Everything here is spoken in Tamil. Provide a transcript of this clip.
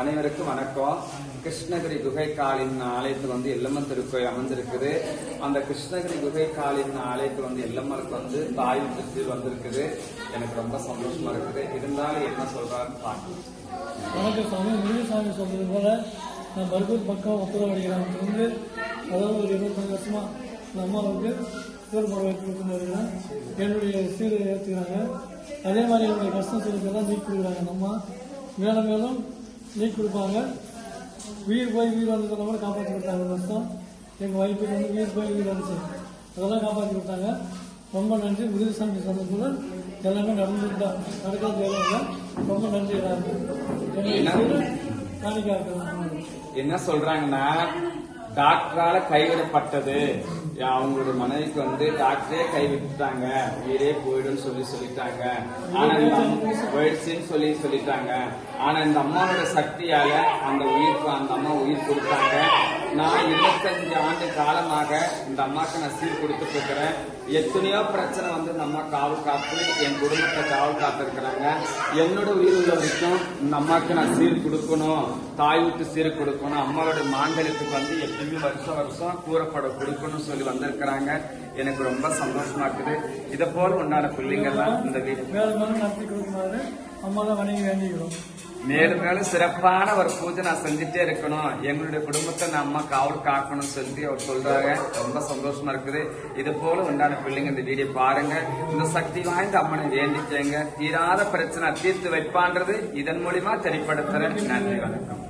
அனைவருக்கும் வணக்கம். கிருஷ்ணகிரி குகை காலின் ஆலயத்தில் வந்து எல்லம்மன் திருக்கோயில் அமைந்திருக்குது. அந்த கிருஷ்ணகிரி குகை காலின் ஆலயத்தில் வந்து எல்லம்மனுக்கு வந்து தாய் திருச்சி வந்திருக்குது. எனக்கு ரொம்ப சந்தோஷமா இருக்குது. இருந்தாலும் என்ன சொல்றாருன்னு பார்க்கலாம். வணக்கம் சாமி. முருகசாமி சொல்றது போல நான் பர்கூர் பக்கம் உத்தரவாடி கிராமத்திலிருந்து அதாவது ஒரு இருபத்தஞ்சு வருஷமா இந்த அம்மாவுக்கு பேர் என்னுடைய சீரை ஏற்றுக்கிறாங்க. அதே மாதிரி என்னுடைய கஷ்டம் தான் நீக்கி கொடுக்குறாங்க. நம்ம அம்மா மேலும் மேலும் நீக்கி கொடுப்பாங்க. உயிர் போய் உயிர் வந்ததை கூட காப்பாற்றி கொடுத்தாங்க வருஷம் எங்கள் வைஃபுக்கு வந்து உயிர் போய் உயிர் வந்துச்சு. அதெல்லாம் காப்பாற்றி கொடுத்தாங்க. ரொம்ப நன்றி. முருகசாமி சொன்னதுடன் எல்லாமே நடந்துட்டு நடக்கிறது எல்லாம். ரொம்ப நன்றி எல்லாருக்கும். என்ன சொல்றாங்கன்னா டாக்டரால கைவிடப்பட்டது. அவங்களோட மனைவிக்கு வந்து டாக்டரே கைவிட்டுட்டாங்க. உயிரே போயிடும் சொல்லி சொல்லிட்டாங்க. ஆனா இந்த போயிடுச்சுன்னு சொல்லி சொல்லிட்டாங்க. ஆனா இந்த அம்மாவோட சக்தியால அந்த உயிர் அந்த அம்மா உயிர் கொடுத்தாங்க. நான் நாற்பத்தஞ்சு ஆண்டு காலமாக இந்த அம்மாக்கு நான் சீர் கொடுத்துட்டு இருக்கிறேன் எத்தனையோ பிரச்சனை வந்து இந்த அம்மா காவல் காத்து என் குடும்பத்தை காவல் காத்திருக்கிறாங்க. என்னோட உயிர் உள்ள வரைக்கும் இந்த அம்மாக்கு நான் சீர் கொடுக்கணும் தாய் விட்டு சீர் கொடுக்கணும். அம்மாவோட மாங்கல்யத்துக்கு வந்து எப்பயுமே வருஷம் வருஷம் கூறப்பட கொடுக்கணும்னு சொல்லி வந்திருக்கிறாங்க. எனக்கு ரொம்ப சந்தோஷமா இருக்குது. இதை போல உண்டான பிள்ளைங்கள்லாம் இந்த வீடு அம்மா தான் வணங்கி வேண்டிக்கிறோம். மேலும் மேலும் சிறப்பான ஒரு பூஜை நான் செஞ்சுட்டே இருக்கணும். எங்களுடைய குடும்பத்தை நான் அம்மா காவல் காக்கணும்னு சொல்லி அவர் சொல்றாங்க. ரொம்ப சந்தோஷமா இருக்குது. இது போல உண்டான பிள்ளைங்க இந்த வீடியோ பாருங்க. இந்த சக்தி வாய்ந்த அம்மனை வேண்டிக்கங்க. தீராத பிரச்சனை தீர்த்து வைப்பான்றது இதன் மூலியமா தெளிப்படுத்துறேன் நன்றி வணக்கம்.